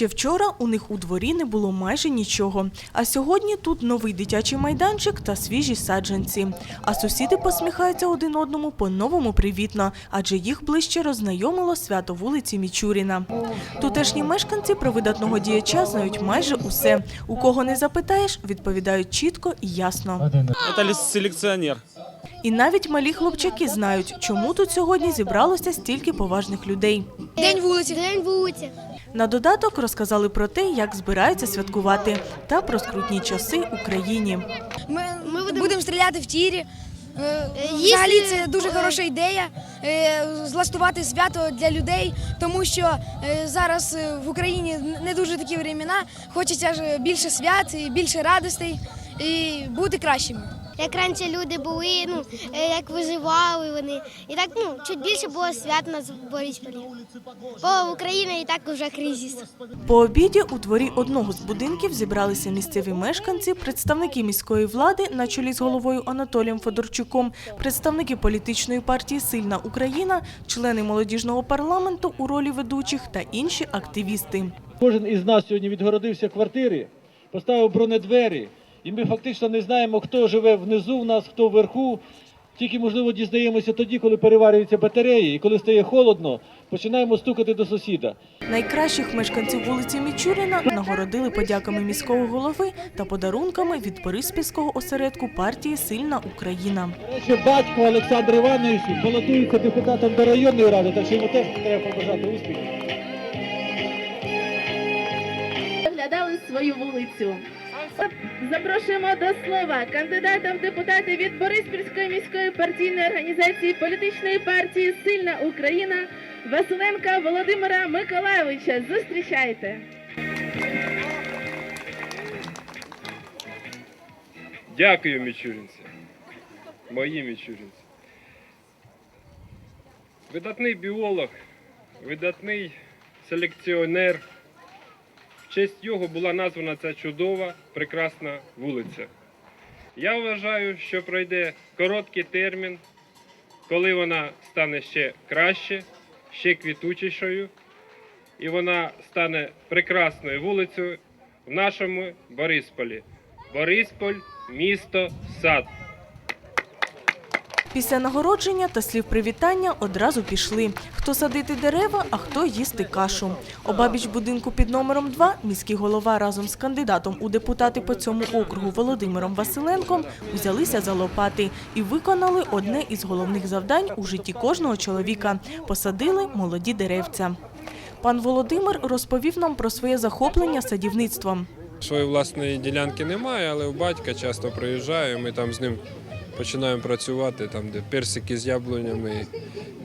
Ще вчора у них у дворі не було майже нічого. А сьогодні тут новий дитячий майданчик та свіжі саджанці. А сусіди посміхаються один одному по-новому привітно, адже їх ближче роззнайомило свято вулиці Мічуріна. Тутешні мешканці про видатного діяча знають майже усе. У кого не запитаєш, відповідають чітко і ясно. Это ли селекционер? І навіть малі хлопчаки знають, чому тут сьогодні зібралося стільки поважних людей. День вулиці. День вулиці. На додаток розказали про те, як збираються святкувати, та про скрутні часи Україні. Ми, Ми будемо- будемо стріляти в тірі. Е, Взагалі це дуже хороша ідея е, злаштувати свято для людей, тому що е, зараз е, в Україні не дуже такі времена. Хочеться ж більше свят, і більше радостей і бути кращими. Як раніше люди були, ну е, як виживали вони. І так ну чуть більше було свят на Борисполі. Бо Україна і так вже кризис. По обіді у дворі одного з будинків зібралися місцеві мешканці, представники міської влади на чолі з головою Анатолієм Федорчуком, представники політичної партії Сильна Україна, члени молодіжного парламенту у ролі ведучих та інші активісти. Кожен із нас сьогодні відгородився квартири, поставив бронедвері, і ми фактично не знаємо, хто живе внизу в нас, хто вверху. Тільки, можливо, дізнаємося тоді, коли переварюються батареї, і коли стає холодно, починаємо стукати до сусіда. Найкращих мешканців вулиці Мічуріна нагородили подяками міського голови та подарунками від Бориспільського осередку партії Сильна Україна. Речі, батько Олександр Іванович балотується депутатом до районної ради, так що йому теж треба побажати успіхів. Оглядали свою вулицю. Запрошуємо до слова кандидата в депутати від Бориспільської міської партійної організації політичної партії Сильна Україна Василенка Володимира Миколайовича. Зустрічайте. Дякую, мічуринці. Мої мічуринці. Видатний біолог, видатний селекціонер. Честь його була названа ця чудова, прекрасна вулиця. Я вважаю, що пройде короткий термін, коли вона стане ще краще, ще квітучішою, і вона стане прекрасною вулицею в нашому Борисполі. Борисполь, місто, сад. Після нагородження та слів привітання одразу пішли. Хто садити дерева, а хто їсти кашу. Обабіч будинку під номером 2 міський голова разом з кандидатом у депутати по цьому округу Володимиром Василенком взялися за лопати і виконали одне із головних завдань у житті кожного чоловіка – посадили молоді деревця. Пан Володимир розповів нам про своє захоплення садівництвом. Своєї власної ділянки немає, але у батька часто приїжджаю, ми там з ним починаємо працювати, там, де персики з яблунями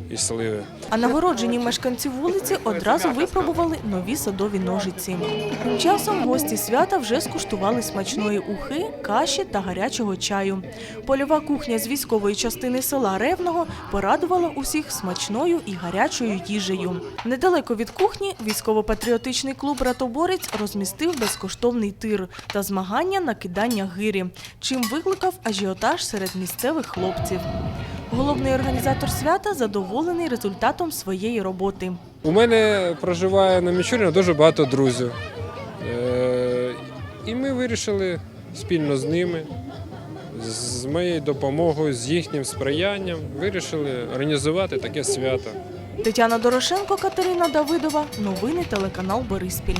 і сливи. А нагороджені мешканці вулиці одразу випробували нові садові ножиці. Тим часом гості свята вже скуштували смачної ухи, каші та гарячого чаю. Польова кухня з військової частини села Ревного порадувала усіх смачною і гарячою їжею. Недалеко від кухні військово-патріотичний клуб Ратоборець розмістив безкоштовний тир та змагання на кидання гирі, чим викликав ажіотаж серед місцевих хлопців. Головний організатор свята задоволений результатом своєї роботи. У мене проживає на Мічуріна дуже багато друзів. Е, І ми вирішили спільно з ними, з моєю допомогою, з їхнім сприянням, вирішили організувати таке свято. Тетяна Дорошенко, Катерина Давидова. Новини телеканал Бориспіль.